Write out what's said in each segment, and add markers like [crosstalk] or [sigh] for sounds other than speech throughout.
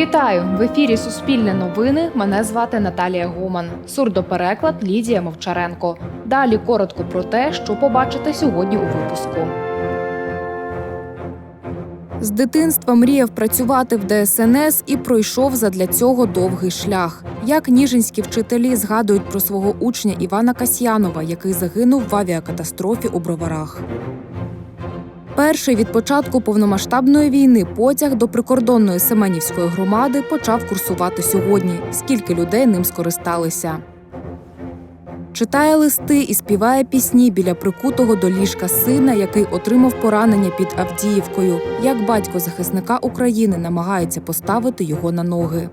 Вітаю в ефірі Суспільне новини. Мене звати Наталія Гоман. Сурдопереклад Лідія Мовчаренко. Далі коротко про те, що побачите сьогодні у випуску. З дитинства мріяв працювати в ДСНС і пройшов задля цього довгий шлях. Як ніжинські вчителі згадують про свого учня Івана Касьянова, який загинув в авіакатастрофі у Броварах. Перший від початку повномасштабної війни потяг до прикордонної Семенівської громади почав курсувати сьогодні. Скільки людей ним скористалися? Читає листи і співає пісні біля прикутого до ліжка сина, який отримав поранення під Авдіївкою. Як батько захисника України намагається поставити його на ноги.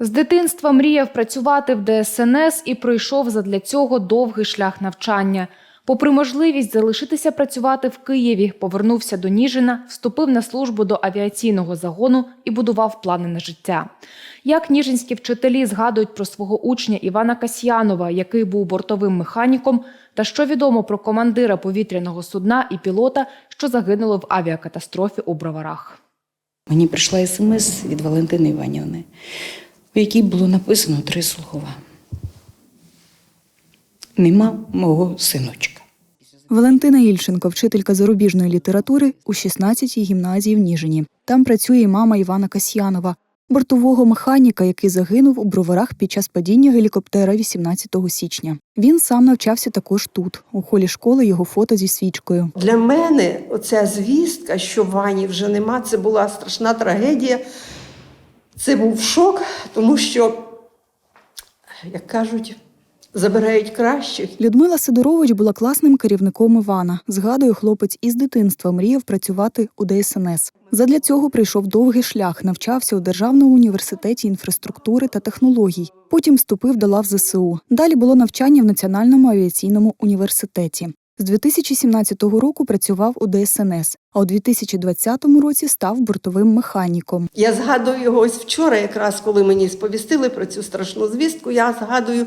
З дитинства мріяв працювати в ДСНС і пройшов задля цього довгий шлях навчання. Попри можливість залишитися працювати в Києві, повернувся до Ніжина, вступив на службу до авіаційного загону і будував плани на життя. Як ніжинські вчителі згадують про свого учня Івана Касьянова, який був бортовим механіком, та що відомо про командира повітряного судна і пілота, що загинули в авіакатастрофі у Броварах. Мені прийшла смс від Валентини Іванівни, в якій було написано три слова. Нема мого синочка. Валентина Ільченко, вчителька зарубіжної літератури у 16-й гімназії в Ніжині. Там працює і мама Івана Касьянова, бортового механіка, який загинув у броварах під час падіння гелікоптера 18 січня. Він сам навчався також тут. У холі школи його фото зі свічкою. Для мене оця звістка, що Вані вже нема, це була страшна трагедія. Це був шок, тому що, як кажуть, забирають кращих. Людмила Сидорович була класним керівником Івана. Згадує, хлопець із дитинства мріяв працювати у ДСНС. Задля цього прийшов довгий шлях, навчався у Державному університеті інфраструктури та технологій. Потім вступив до лав ЗСУ. Далі було навчання в Національному авіаційному університеті. З 2017 року працював у ДСНС, а у 2020 році став бортовим механіком. Я згадую його ось вчора, якраз коли мені сповістили про цю страшну звістку, я згадую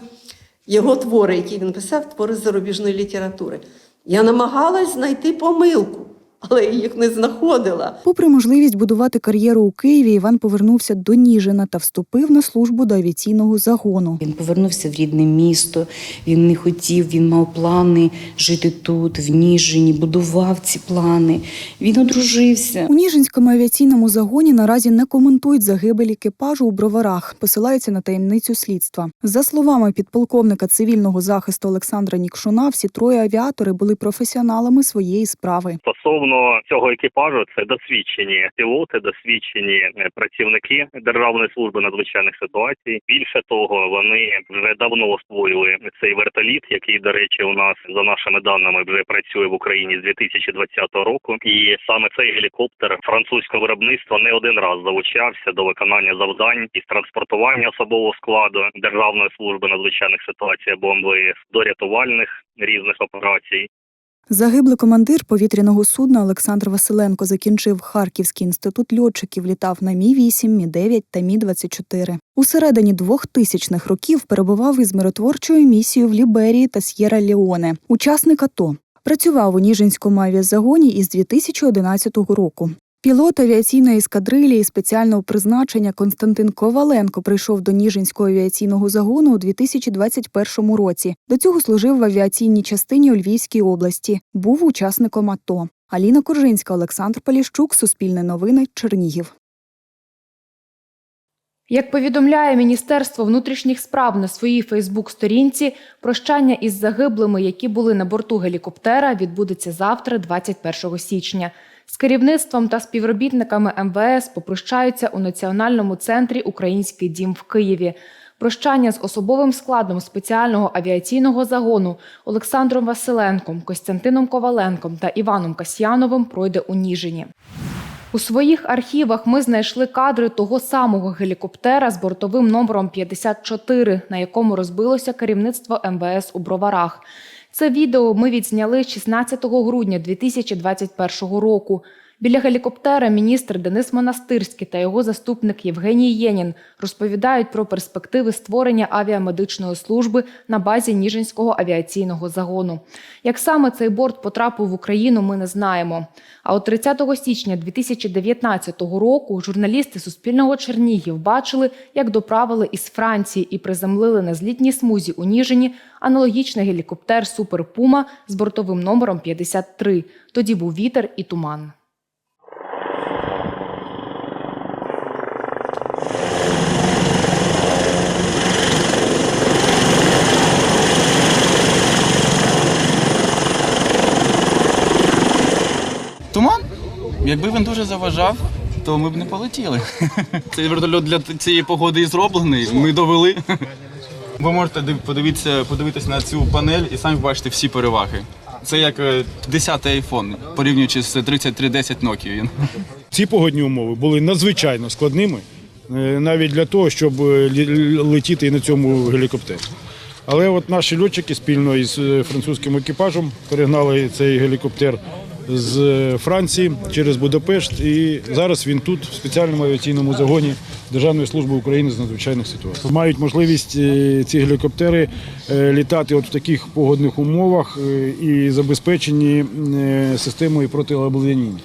його твори, які він писав, твори зарубіжної літератури. Я намагалась знайти помилку, але я їх не знаходила. Попри можливість будувати кар'єру у Києві, Іван повернувся до Ніжина та вступив на службу до авіаційного загону. Він повернувся в рідне місто, він не хотів, він мав плани жити тут, в Ніжині, будував ці плани. Він одружився. У Ніжинському авіаційному загоні наразі не коментують загибель екіпажу у броварах, посилаються на таємницю слідства. За словами підполковника цивільного захисту Олександра Нікшуна, всі троє авіатори були професіоналами своєї справи. Стосовно цього екіпажу, це досвідчені пілоти, досвідчені е, працівники Державної служби надзвичайних ситуацій. Більше того, вони вже давно освоїли цей вертоліт, який, до речі, у нас за нашими даними вже працює в Україні з 2020 року. І саме цей гелікоптер французького виробництва не один раз залучався до виконання завдань із транспортування особового складу Державної служби надзвичайних ситуацій або МВС до рятувальних різних операцій. Загиблий командир повітряного судна Олександр Василенко закінчив Харківський інститут льотчиків, літав на Мі 8 Мі 9 та Мі 24 У середині 2000-х років перебував із миротворчою місією в Ліберії та С'єра Леоне. Учасник АТО. Працював у Ніжинському авіазагоні із 2011 року. Пілот авіаційної ескадрилії спеціального призначення Константин Коваленко прийшов до Ніжинського авіаційного загону у 2021 році. До цього служив в авіаційній частині у Львівській області. Був учасником АТО. Аліна Коржинська, Олександр Поліщук, Суспільне новини, Чернігів. Як повідомляє Міністерство внутрішніх справ на своїй Фейсбук-сторінці, прощання із загиблими, які були на борту гелікоптера, відбудеться завтра, 21 січня. З керівництвом та співробітниками МВС попрощаються у Національному центрі Український дім в Києві. Прощання з особовим складом спеціального авіаційного загону Олександром Василенком, Костянтином Коваленком та Іваном Касьяновим пройде у Ніжині. У своїх архівах ми знайшли кадри того самого гелікоптера з бортовим номером 54, на якому розбилося керівництво МВС у Броварах. Це відео ми відзняли 16 грудня 2021 року. Біля гелікоптера міністр Денис Монастирський та його заступник Євгеній Єнін розповідають про перспективи створення авіамедичної служби на базі Ніжинського авіаційного загону. Як саме цей борт потрапив в Україну, ми не знаємо. А от 30 січня 2019 року журналісти Суспільного Чернігів бачили, як доправили із Франції і приземлили на злітній смузі у Ніжині аналогічний гелікоптер Супер Пума з бортовим номером 53. Тоді був вітер і туман. Туман? Якби він дуже заважав, то ми б не полетіли. [laughs] Цей вертольот для цієї погоди і зроблений. Ми довели. Ви можете подивитися, подивитися на цю панель і самі бачите всі переваги. Це як е, 10-й iPhone, порівнюючи з 3310 Nokia. Ці погодні умови були надзвичайно складними, е, навіть для того, щоб е, летіти на цьому гелікоптері. Але от наші льотчики спільно із е, французьким екіпажем перегнали цей гелікоптер з Франції через Будапешт, і зараз він тут, в спеціальному авіаційному загоні Державної служби України з надзвичайних ситуацій. Мають можливість е, ці гелікоптери е, літати от в таких погодних умовах е, і забезпечені системою протиобледеніння.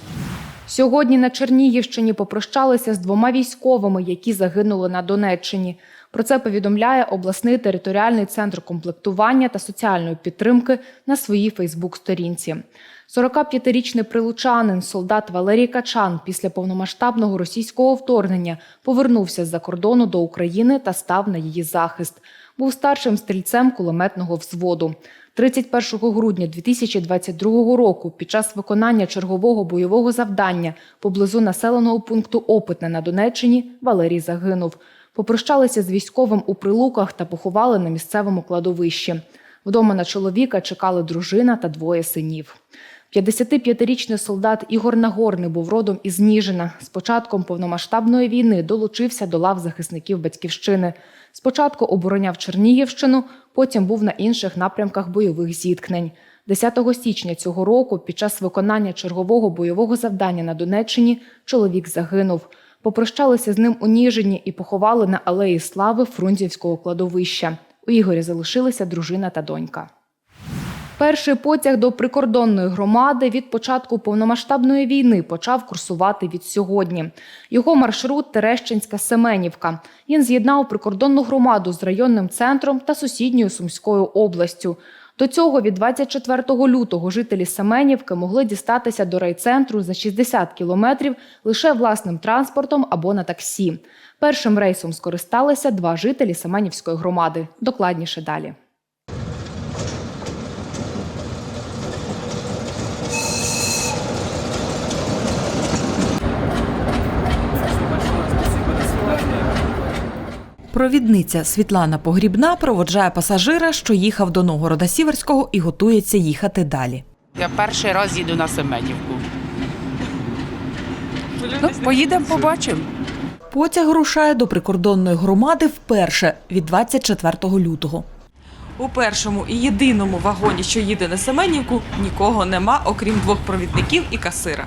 Сьогодні на Чернігівщині попрощалися з двома військовими, які загинули на Донеччині. Про це повідомляє обласний територіальний центр комплектування та соціальної підтримки на своїй Фейсбук-сторінці. 45-річний прилучанин, солдат Валерій Качан, після повномасштабного російського вторгнення повернувся з-за кордону до України та став на її захист. Був старшим стрільцем кулеметного взводу. 31 грудня 2022 року під час виконання чергового бойового завдання поблизу населеного пункту Опитне на Донеччині Валерій загинув. Попрощалися з військовим у прилуках та поховали на місцевому кладовищі. Вдома на чоловіка чекали дружина та двоє синів. 55-річний солдат Ігор Нагорний був родом із Ніжина. З початком повномасштабної війни долучився до лав захисників батьківщини. Спочатку обороняв Чернігівщину, потім був на інших напрямках бойових зіткнень. 10 січня цього року, під час виконання чергового бойового завдання на Донеччині, чоловік загинув. Попрощалися з ним у Ніжині і поховали на алеї Слави Фрунзівського кладовища. У Ігоря залишилися дружина та донька. Перший потяг до прикордонної громади від початку повномасштабної війни почав курсувати від сьогодні. Його маршрут Терещинська Семенівка. Він з'єднав прикордонну громаду з районним центром та сусідньою Сумською областю. До цього від 24 лютого жителі Семенівки могли дістатися до райцентру за 60 кілометрів лише власним транспортом або на таксі. Першим рейсом скористалися два жителі Семенівської громади. Докладніше далі. Провідниця Світлана Погрібна проводжає пасажира, що їхав до Новгорода Сіверського і готується їхати далі. Я перший раз їду на Семенівку. Ну, поїдемо, побачимо. Потяг рушає до прикордонної громади вперше від 24 лютого. У першому і єдиному вагоні, що їде на Семенівку, нікого нема, окрім двох провідників і касира.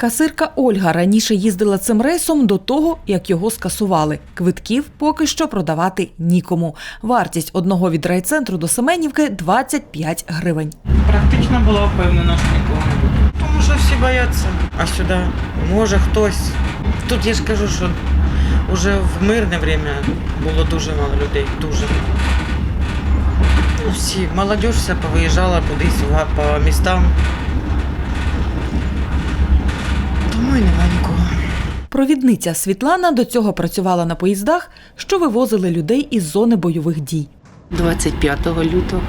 Касирка Ольга раніше їздила цим рейсом до того, як його скасували. Квитків поки що продавати нікому. Вартість одного від райцентру до Семенівки 25 гривень. Практично була впевнена, що нікого не буде. Тому що всі бояться. А сюди може хтось. Тут я ж кажу, що вже в мирне время було дуже мало людей. Дуже. Ну, всі, молодь вся повиїжджала кудись по містам. Тому і нема нікого. Провідниця Світлана до цього працювала на поїздах, що вивозили людей із зони бойових дій. 25 лютого.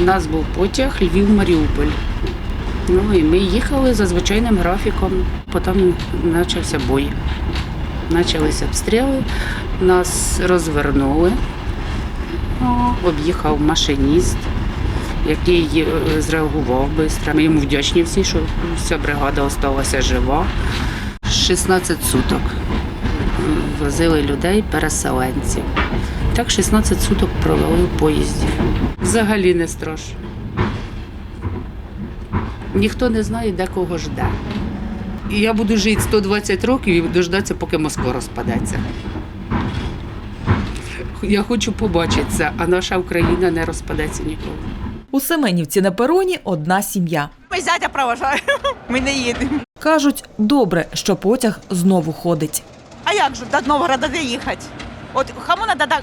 У нас був потяг Львів-Маріуполь. Ну і ми їхали за звичайним графіком. Потім почався бой. Почалися обстріли, нас розвернули, об'їхав машиніст, який е, зреагував швидко. Ми йому вдячні всі, що вся бригада залишилася жива. 16 суток возили людей, переселенців. Так 16 суток провели в поїзді. Взагалі не страшно. Ніхто не знає, де кого жде. Я буду жити 120 років і дождатися, поки Москва розпадеться. Я хочу побачити це, а наша Україна не розпадеться ніколи. У Семенівці на пероні одна сім'я. Ми зятя проважаємо. Ми не їдемо. Кажуть, добре, що потяг знову ходить. А як же до Новгорода де їхати? От кому надо до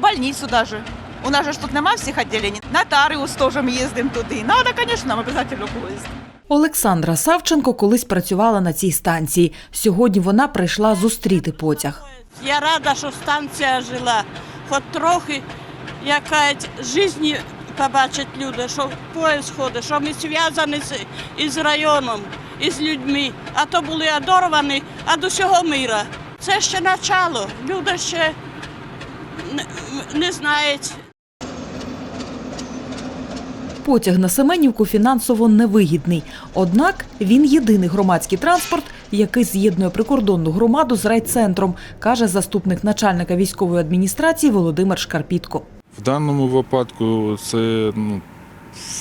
больницю даже. У нас же ж тут нема всіх відділень. Нотаріус теж ми їздимо туди. Надо, звісно, нам обов'язково поїзд. Олександра Савченко колись працювала на цій станції. Сьогодні вона прийшла зустріти потяг. Я рада, що станція жила. Хоч трохи якась житті побачать люди, що поїзд ходить, що ми зв'язані з, із районом, із людьми, а то були одорвані від усього міра. Це ще начало. Люди ще не, не знають. Потяг на Семенівку фінансово невигідний. Однак він єдиний громадський транспорт, який з'єднує прикордонну громаду з райцентром, каже заступник начальника військової адміністрації Володимир Шкарпітко. В даному випадку це ну,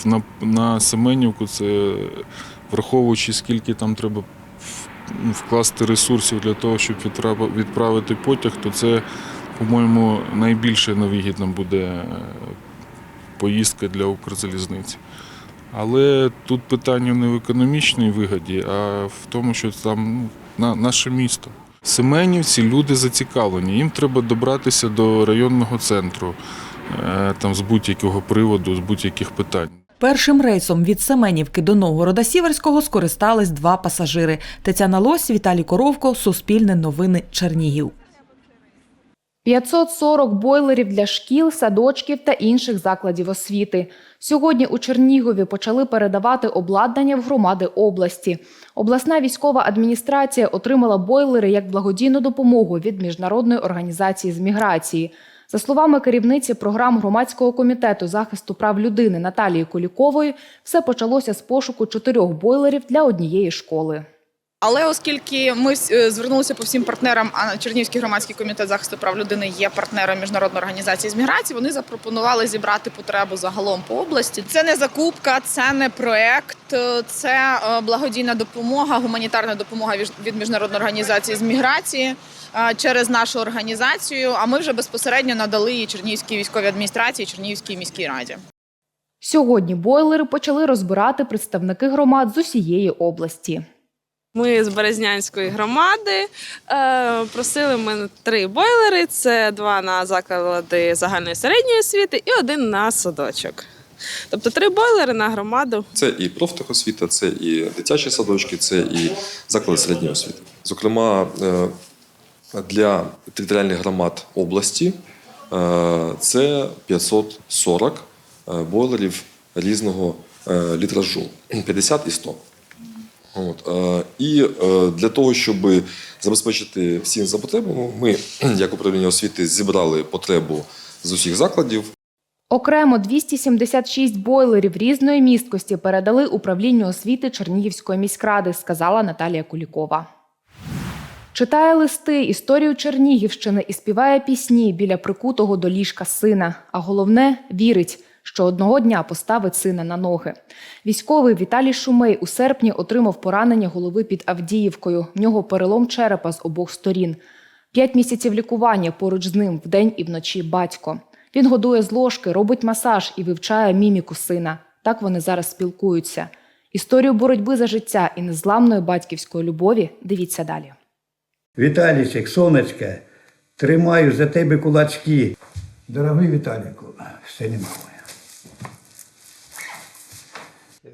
на, на Семенівку, це враховуючи, скільки там треба ну, вкласти ресурсів для того, щоб відправити потяг, то це, по-моєму, найбільше невигідна буде е, поїздка для Укрзалізниці. Але тут питання не в економічній вигоді, а в тому, що там ну, на, наше місто. Семенівці люди зацікавлені. Їм треба добратися до районного центру там, з будь-якого приводу, з будь-яких питань. Першим рейсом від Семенівки до Новгорода Сіверського скористались два пасажири: Тетяна Лось, Віталій Коровко, Суспільне новини Чернігів. 540 бойлерів для шкіл, садочків та інших закладів освіти. Сьогодні у Чернігові почали передавати обладнання в громади області. Обласна військова адміністрація отримала бойлери як благодійну допомогу від міжнародної організації з міграції. За словами керівниці програм громадського комітету захисту прав людини Наталії Кулікової, все почалося з пошуку чотирьох бойлерів для однієї школи. Але оскільки ми е, звернулися по всім партнерам, а Чернігівський громадський комітет захисту прав людини є партнером міжнародної організації з міграції, вони запропонували зібрати потребу загалом по області. Це не закупка, це не проект, е, це е, благодійна допомога, гуманітарна допомога від- міжнародної організації з міграції через нашу організацію. А ми вже безпосередньо надали її Чернігівській військовій адміністрації, Чернігівській міській раді. Сьогодні бойлери почали розбирати представники громад з усієї області. Ми з Березнянської громади е, просили ми три бойлери: це два на заклади загальної середньої освіти і один на садочок. Тобто три бойлери на громаду. Це і профтехосвіта, це і дитячі садочки, це і заклади середньої освіти. Зокрема, е, для територіальних громад області е, це 540 е, бойлерів різного літражу 50 і 100. От, е, і е, для того, щоб забезпечити всім за потребами, ми, [clears throat] як управління освіти, зібрали потребу з усіх закладів. Окремо 276 бойлерів різної місткості передали управлінню освіти Чернігівської міськради, сказала Наталія Кулікова. Читає листи, історію Чернігівщини і співає пісні біля прикутого до ліжка сина. А головне вірить, що одного дня поставить сина на ноги. Військовий Віталій Шумей у серпні отримав поранення голови під Авдіївкою. В нього перелом черепа з обох сторін. П'ять місяців лікування поруч з ним вдень і вночі батько. Він годує з ложки, робить масаж і вивчає міміку сина. Так вони зараз спілкуються. Історію боротьби за життя і незламної батьківської любові дивіться далі. Віталічик, сонечко, тримаю за тебе кулачки. Дорогий Віталіку, все нема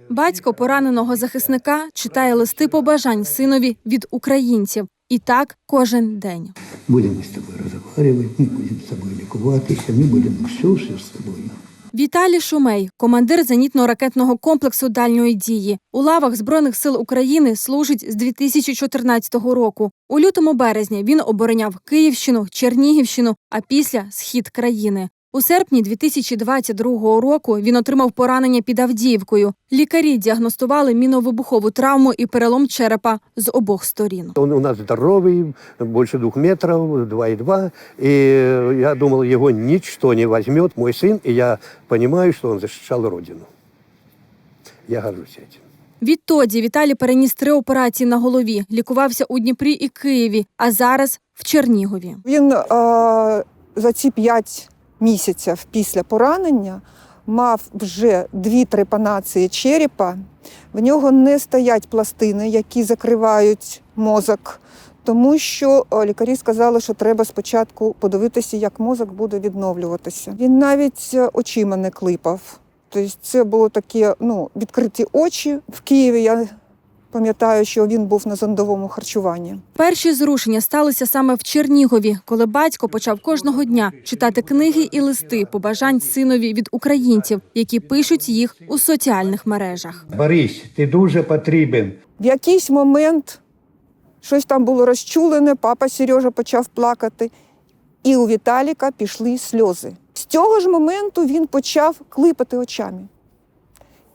Батько пораненого захисника читає листи побажань синові від українців. І так кожен день. Будемо з тобою розмовляти, ми будемо з тобою лікуватися, ми будемо все, все з тобою. Віталій Шумей, командир зенітно-ракетного комплексу дальньої дії. У лавах Збройних сил України служить з 2014 року. У лютому березні він обороняв Київщину, Чернігівщину, а після схід країни. У серпні 2022 року він отримав поранення під Авдіївкою. Лікарі діагностували міновибухову травму і перелом черепа з обох сторін. Он у нас здоровый, больше двух метров, 2,2. И я думал, его ничто не возьмет, мой сын, и я понимаю, что он защищал Родину. Я горжусь этим. Відтоді Віталій переніс три операції на голові, лікувався у Дніпрі і Києві, а зараз в Чернігові. Він е, за ці п'ять місяців після поранення мав вже дві трепанації черепа. В нього не стоять пластини, які закривають мозок, тому що е, лікарі сказали, що треба спочатку подивитися, як мозок буде відновлюватися. Він навіть е, очима не клипав. Тобто це було такі ну, відкриті очі. В Києві я пам'ятаю, що він був на зондовому харчуванні. Перші зрушення сталися саме в Чернігові, коли батько почав кожного дня читати книги і листи побажань синові від українців, які пишуть їх у соціальних мережах. Борис, ти дуже потрібен. В якийсь момент щось там було розчулене, папа Сережа почав плакати, і у Віталіка пішли сльози. З цього ж моменту він почав клипати очами.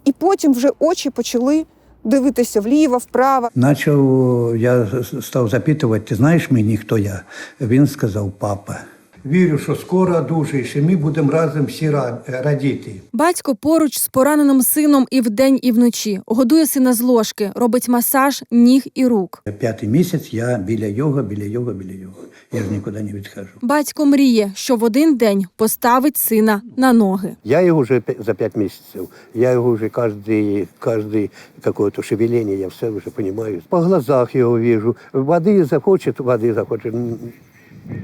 І потім вже очі почали дивитися вліво, вправо. Начав, я став запитувати, ти знаєш мені, хто я? Він сказав, папа. Вірю, що скоро одужаєш, і ми будемо разом всі ра- радіти. Батько поруч з пораненим сином і вдень, і вночі годує сина з ложки, робить масаж ніг і рук. П'ятий місяць я біля його, біля його, біля його. Я ж нікуди не відхожу. Батько мріє, що в один день поставить сина на ноги. Я его уже пя- за пять месяцев, я его уже каждый, каждый какое-то шевеление, я все уже понимаю. По глазах его вижу. Воды захочет, воды захочет.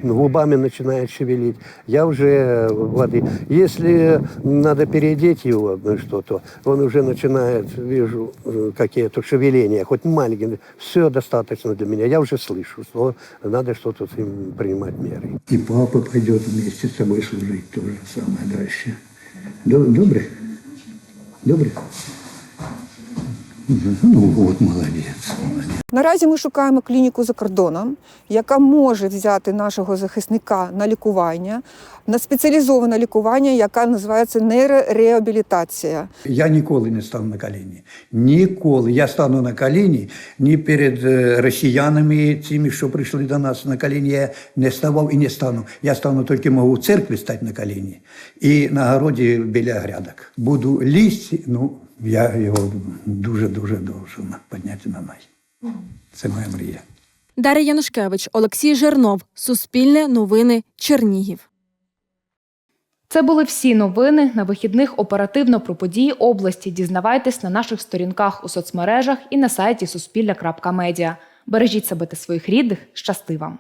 Губами начинает шевелить. Я уже воды. Если надо переодеть его на что-то, он уже начинает, вижу, э, какие-то шевеления, хоть маленькие. Все достаточно для меня. Я уже слышу, что надо что-то с ним принимать меры. И папа пойдет вместе с тобой служить то же самое дальше. До- Добре? Добре? Ну от, молодець. Наразі ми шукаємо клініку за кордоном, яка може взяти нашого захисника на лікування, на спеціалізоване лікування, яка називається нейрореабілітація. Я ніколи не стану на коліні. Ніколи. Я стану на коліні ні перед е, росіянами, цими, що прийшли до нас на коліні. Я не ставав і не стану. Я стану тільки можу в церкві стати на коліні і на городі біля грядок. Буду лізти, ну я його дуже-дуже должен підняти на ноги. Це моя мрія. Дар'я Янушкевич, Олексій Жернов, Суспільне новини, Чернігів. Це були всі новини на вихідних оперативно про події області. Дізнавайтесь на наших сторінках у соцмережах і на сайті Суспілля.Медіа. Бережіть себе та своїх рідних. Щасти вам!